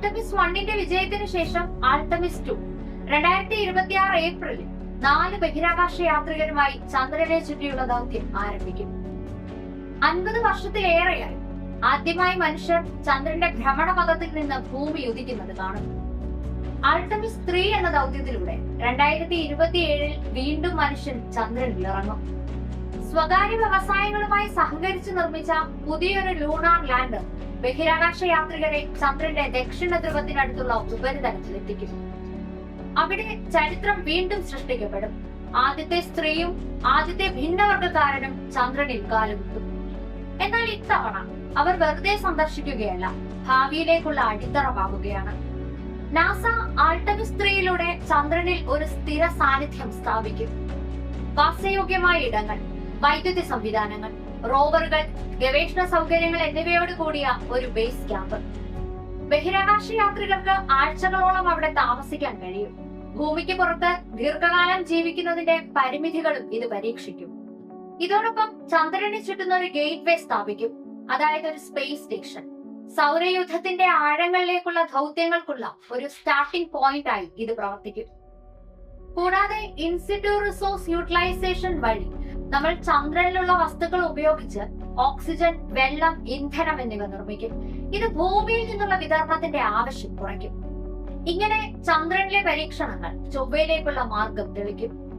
ആൾട്ടമിസ് വണ്ണിന്റെ വിജയത്തിന് ശേഷം ആൾട്ടമിസ് ടു. രണ്ടായിരത്തി ഇരുപത്തി ആറ് ഏപ്രിലിൽ നാല് ബഹിരാകാശ യാത്രികരുമായി ചന്ദ്രനെ ചുറ്റിയുള്ള ദൗത്യം ആരംഭിക്കും. അൻപത് വർഷത്തിലേറെയായി ആദ്യമായി മനുഷ്യർ ചന്ദ്രന്റെ ഭ്രമണപഥത്തിൽ നിന്ന് ഭൂമി ഉദിക്കുന്നത് കാണും. ആൾട്ടമിസ് ത്രീ എന്ന ദൗത്യത്തിലൂടെ രണ്ടായിരത്തി ഇരുപത്തിയേഴിൽ വീണ്ടും മനുഷ്യൻ ചന്ദ്രനിൽ ഇറങ്ങും. സ്വകാര്യ വ്യവസായങ്ങളുമായി സഹകരിച്ച് നിർമ്മിച്ച പുതിയൊരു ലൂണാർ ലാൻഡർ ബഹിരാകാശ യാത്രികരെ ചന്ദ്രന്റെ ദക്ഷിണ ധ്രുവത്തിനടുത്തുള്ള ഉപരിതലത്തിലെത്തിക്കും അവിടെ ചരിത്രം വീണ്ടും സൃഷ്ടിക്കപ്പെടും. ആദ്യത്തെ സ്ത്രീയും ആദ്യത്തെ ഭിന്നവർഗക്കാരനും ചന്ദ്രനിൽ കാലുകുത്തും. എന്നാൽ ഇത്തവണ അവർ വെറുതെ സന്ദർശിക്കുകയല്ല ഭാവിയിലേക്കുള്ള അടിത്തറ പാകുകയാണ് നാസ ആൾട്ടമിസ് ത്രീയിലൂടെ ചന്ദ്രനിൽ ഒരു സ്ഥിര സാന്നിധ്യം സ്ഥാപിക്കും. വാസയോഗ്യമായ ഇടങ്ങൾ വൈദ്യുതി സംവിധാനങ്ങൾ റോവറുകൾ ഗവേഷണ സൗകര്യങ്ങൾ എന്നിവയോട് കൂടിയ ഒരു ബേസ് ക്യാമ്പ്. ബഹിരാകാശ യാത്രികർക്ക് ആഴ്ചകളോളം അവിടെ താമസിക്കാൻ കഴിയും. ഭൂമിക്ക് പുറത്ത് ദീർഘകാലം ജീവിക്കുന്നതിന്റെ പരിമിതികളും ഇത് പരീക്ഷിക്കും. ഇതോടൊപ്പം ചന്ദ്രനെ ചുറ്റുന്ന ഒരു ഗേറ്റ് വേ സ്ഥാപിക്കും അതായത് ഒരു സ്പേസ് സ്റ്റേഷൻ. സൗരയുദ്ധത്തിന്റെ ആഴങ്ങളിലേക്കുള്ള ദൗത്യങ്ങൾക്കുള്ള ഒരു സ്റ്റാർട്ടിംഗ് പോയിന്റ് ആയി ഇത് പ്രവർത്തിക്കും. കൂടാതെ ഇൻസിറ്റു റിസോഴ്സ് യൂട്ടിലൈസേഷൻ വഴി നമ്മൾ ചന്ദ്രനിലുള്ള വസ്തുക്കൾ ഉപയോഗിച്ച് ഓക്സിജൻ വെള്ളം ഇന്ധനം എന്നിവ നിർമ്മിക്കും. ഇത് ഭൂമിയിൽ നിന്നുള്ള വിതരണത്തിന്റെ ആവശ്യം കുറയ്ക്കും. ഇങ്ങനെ ചന്ദ്രനിലെ പരീക്ഷണങ്ങൾ ചൊവ്വയിലേക്കുള്ള മാർഗം തെളിക്കും.